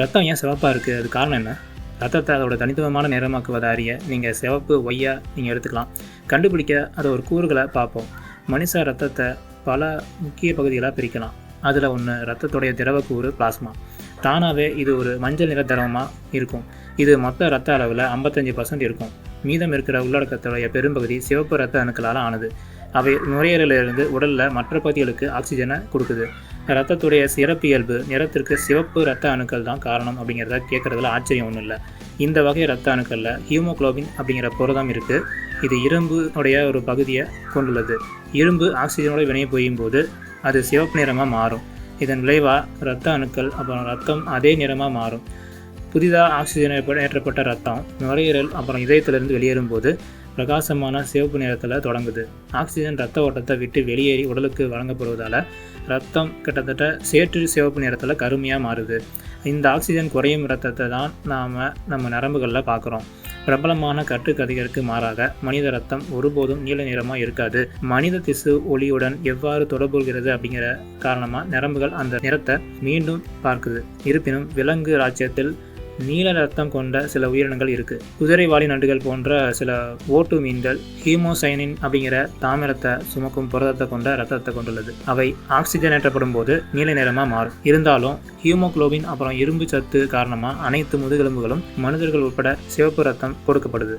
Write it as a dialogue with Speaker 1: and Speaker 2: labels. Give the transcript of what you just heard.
Speaker 1: ரத்தம் ஏன் சிவப்பாக இருக்குது அது காரணம் என்ன? ரத்தத்தை அதோட தனித்துவமான நிறமாக்குவதை அறிய நீங்கள் சிவப்பு ஒய்யா நீங்கள் எடுத்துக்கலாம். கண்டுபிடிக்க அதை ஒரு கூறுகளை பார்ப்போம். மனுஷ ரத்தத்தை பல முக்கிய பகுதிகளாக பிரிக்கலாம். அதில் ஒன்று ரத்தத்துடைய திரவக்கூறு பிளாஸ்மா தானாகவே இது ஒரு மஞ்சள் நிற திரவமாக இருக்கும். இது மொத்த ரத்த அளவில் ஐம்பத்தஞ்சு பர்சன்ட் இருக்கும். மீதம் இருக்கிற உள்ளடக்கத்துடைய பெரும்பகுதி சிவப்பு ரத்த அணுக்களால் ஆனது. அவை நுரையீரலிருந்து உடலில் மற்ற பகுதிகளுக்கு ஆக்சிஜனை கொடுக்குது. ரத்தத்துடைய சிறப்பியல்பு நிறத்திற்கு சிவப்பு ரத்த அணுக்கள் தான் காரணம் அப்படிங்கிறத கேட்குறதுல ஆச்சரியம் ஒன்றும் இல்லை. இந்த வகை ரத்த அணுக்களில் ஹியூமோக்ளோபின் அப்படிங்கிற புரதம் இருக்குது இது இரும்பு உடைய ஒரு பகுதியை கொண்டுள்ளது. இரும்பு ஆக்சிஜனோட வினை போயும் போது அது சிவப்பு நிறமாக மாறும். இதன் விளைவாக இரத்த அணுக்கள் அப்புறம் ரத்தம் அதே நிறமாக மாறும். புதிதாக ஆக்சிஜன் ஏற்றப்பட்ட ரத்தம் நுரையீரல் அப்புறம் இதயத்திலிருந்து வெளியேறும்போது பிரகாசமான சிவப்பு நிறத்தில் தொடங்குது. ஆக்சிஜன் ரத்த ஓட்டத்தை விட்டு வெளியேறி உடலுக்கு வழங்கப்படுவதால் ரத்தம் கிட்டத்தட்ட சேற்று சிவப்பு நிறத்தில் கருமையாக மாறுது. இந்த ஆக்சிஜன் குறையும் ரத்தத்தை தான் நாம் நம்ம நரம்புகளில் பார்க்குறோம் பிரபலமான கட்டுக்கதைகளுக்கு மாறாக மனித ரத்தம் ஒருபோதும் நீல நிறமாக இருக்காது. மனித திசு ஒளியுடன் எவ்வாறு தொடர்புகிறது அப்படிங்கிற காரணமாக நரம்புகள் அந்த நிறத்தை மீண்டும் பார்க்குது. இருப்பினும் விலங்கு ராஜ்யத்தில் நீல ரத்தம் கொண்ட சில உயிரினங்கள் இருக்குது குதிரைவாலி நண்டுகள் போன்ற சில ஓட்டு மீன்கள் ஹீமோசைனின் அப்படிங்கிற தாமிரத்தை சுமக்கும் புரதத்தை கொண்ட ரத்தத்தை கொண்டுள்ளது. அவை ஆக்சிஜனேற்றப்படும் போது நீல நிறமாக மாறும். இருந்தாலும் ஹீமோகுளோபின் அப்புறம் இரும்பு சத்து காரணமாக அனைத்து முதுகெலும்புகளும் மனிதர்கள் உட்பட சிவப்பு ரத்தம் கொடுக்கப்படுது.